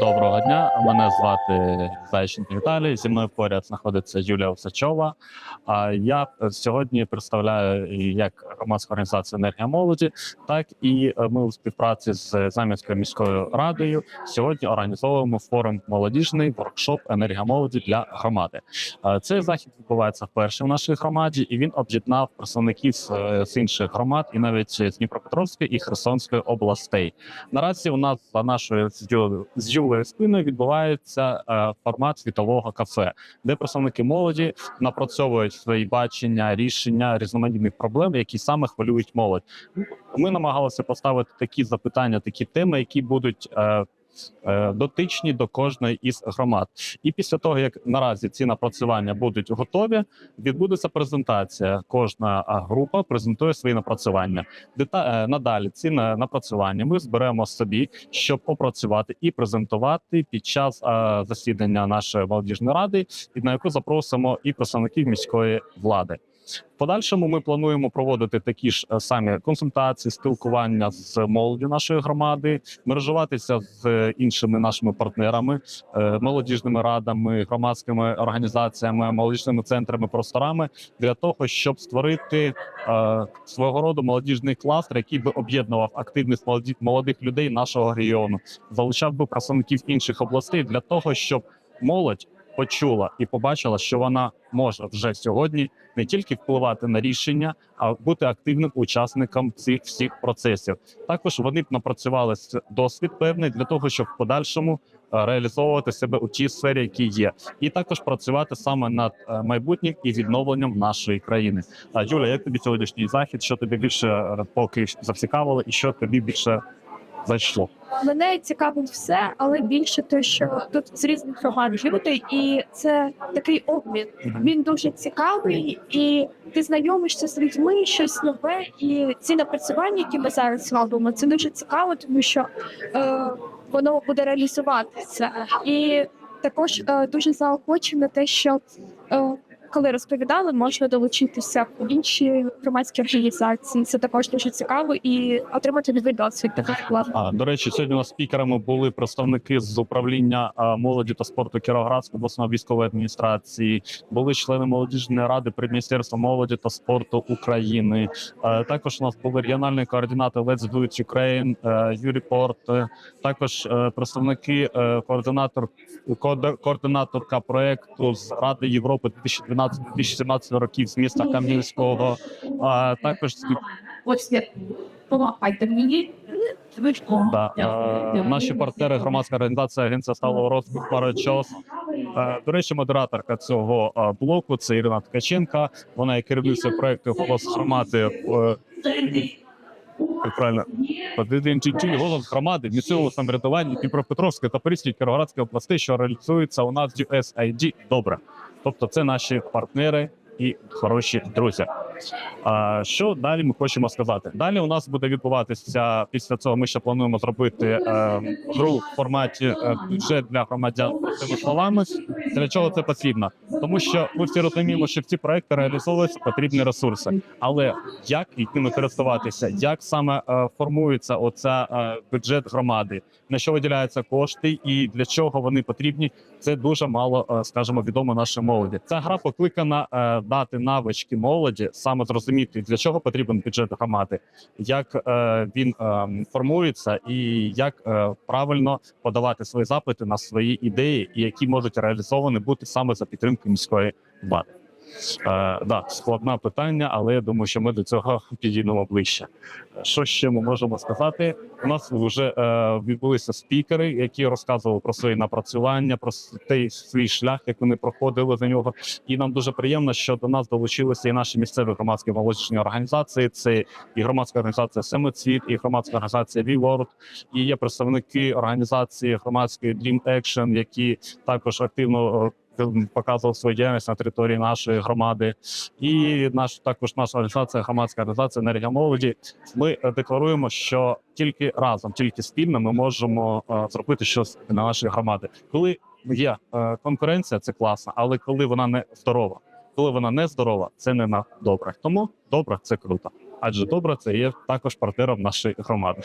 Доброго дня. Мене звати Зайченко Віталій. Зі мною поряд знаходиться Юлія Осачова. А я сьогодні представляю як громадську організацію енергія молоді, так і е, ми у співпраці з Зам'янською міською радою сьогодні організовуємо форум молодіжний воркшоп енергія молоді для громади. Е, Цей захід відбувається вперше в нашій громаді, і він об'єднав представників з, е, з інших громад, і навіть з Дніпропетровської і Херсонської областей. Наразі у нас за нашою з З спиною відбувається е, формат світового кафе, де представники молоді напрацьовують свої бачення, рішення різноманітних проблем, які саме хвилюють молодь. Ми намагалися поставити такі запитання, такі теми, які будуть. Е, е, Дотичні до кожної із громад, і після того як наразі ці напрацювання будуть готові, відбудеться презентація. Кожна група презентує свої напрацювання. Дета... е, Надалі ці напрацювання ми зберемо собі, щоб опрацювати і презентувати під час е, засідання нашої молодіжної ради, і на яку запросимо і представників міської влади. В подальшому ми плануємо проводити такі ж е, самі консультації, спілкування з молоддю нашої громади, мережуватися з е, іншими нашими партнерами, е, молодіжними радами, громадськими організаціями, молодіжними центрами, просторами для того, щоб створити свого роду молодіжний кластер, який би об'єднував молоді- молодих людей нашого регіону, залучав би представників інших областей для того, щоб молодь почула і побачила, що вона може вже сьогодні не тільки впливати на рішення, а бути активним учасником цих всіх процесів. Також вони б напрацювали досвід певний для того, щоб в подальшому е, реалізовувати себе у тій сфері, які є, і також працювати саме над е, майбутнім і відновленням нашої країни. А Юля, як тобі сьогоднішній захід? Що тобі більше е, поки зацікавило, і що тобі більше зайшло? Мене цікавить все, але більше те, що тут з різних громад люди, і це такий обмін. Він дуже цікавий, і ти знайомишся з людьми, щось нове. І ці напрацювання, які ми зараз робимо, це дуже цікаво, тому що е, воно буде реалізуватися. І також е, дуже заохочено те, що е, коли розповідали, можна долучитися в інші громадські організації. Це також дуже цікаво і отримати новий досвід. А до речі, сьогодні у нас спікерами були представники з управління молоді та спорту Кіровоградської обласної військової адміністрації, були члени молодіжної ради при Міністерства молоді та спорту України. Також у нас були регіональні координати Let's Do It Ukraine, е, Юрій Порт. е, Також е, представники координатор координаторка проекту з Ради Європи 2012-2017 років з міста Кам'янського. А також я мені. Да. Е, наші партнери, громадська організація Агенція сталого розвитку Парачос. Е, до речі, модераторка цього е, блоку це Ірина Ткаченка. Вона є керівницею проекту голос громади. е, правильно голос громади місцевого самоврядування Дніпропетровської та Порізької Кіровоградської областей, що реалізується у нас USAID. Добре, тобто це наші партнери і хороші друзі. А що далі ми хочемо сказати? Далі у нас буде відбуватися після цього. Ми ще плануємо зробити е, гру в форматі е, бюджет для громадян цими словами. Для чого це потрібно? Тому що ми всі розуміємо, що в ці проекти реалізовуються потрібні ресурси. Але як ними користуватися, як саме е, формується оця е, бюджет громади, на що виділяються кошти, і для чого вони потрібні? Це дуже мало, е, скажімо, відомо нашій молоді. Ця гра покликана е, дати навички молоді, саме зрозуміти для чого потрібен бюджет громади, як е, він е, формується, і як е, правильно подавати свої запити на свої ідеї, які можуть реалізовані бути саме за підтримки міської влади. Е, да, складне питання, але я думаю, що ми до цього підійдемо ближче. Що ще ми можемо сказати? У нас вже е, відбулися спікери, які розказували про свої напрацювання, про той свій шлях, як вони проходили за нього. І нам дуже приємно, що до нас долучилися і наші місцеві громадські молодіжні організації. Це і громадська організація Семицвіт, і громадська організація WeWorld, і є представники організації громадської Dream Action, які також активно. Показував свою діяльність на території нашої громади, і наш також наша організація, громадська організація енергія молоді. Ми е, декларуємо, що тільки разом, тільки спільно, ми можемо е, зробити щось на наші громади. Коли є е, конкуренція, це класно, але коли вона не здорова, коли вона не здорова, це не на добре. Тому добре це круто. Адже добре це є також партнером нашої громади.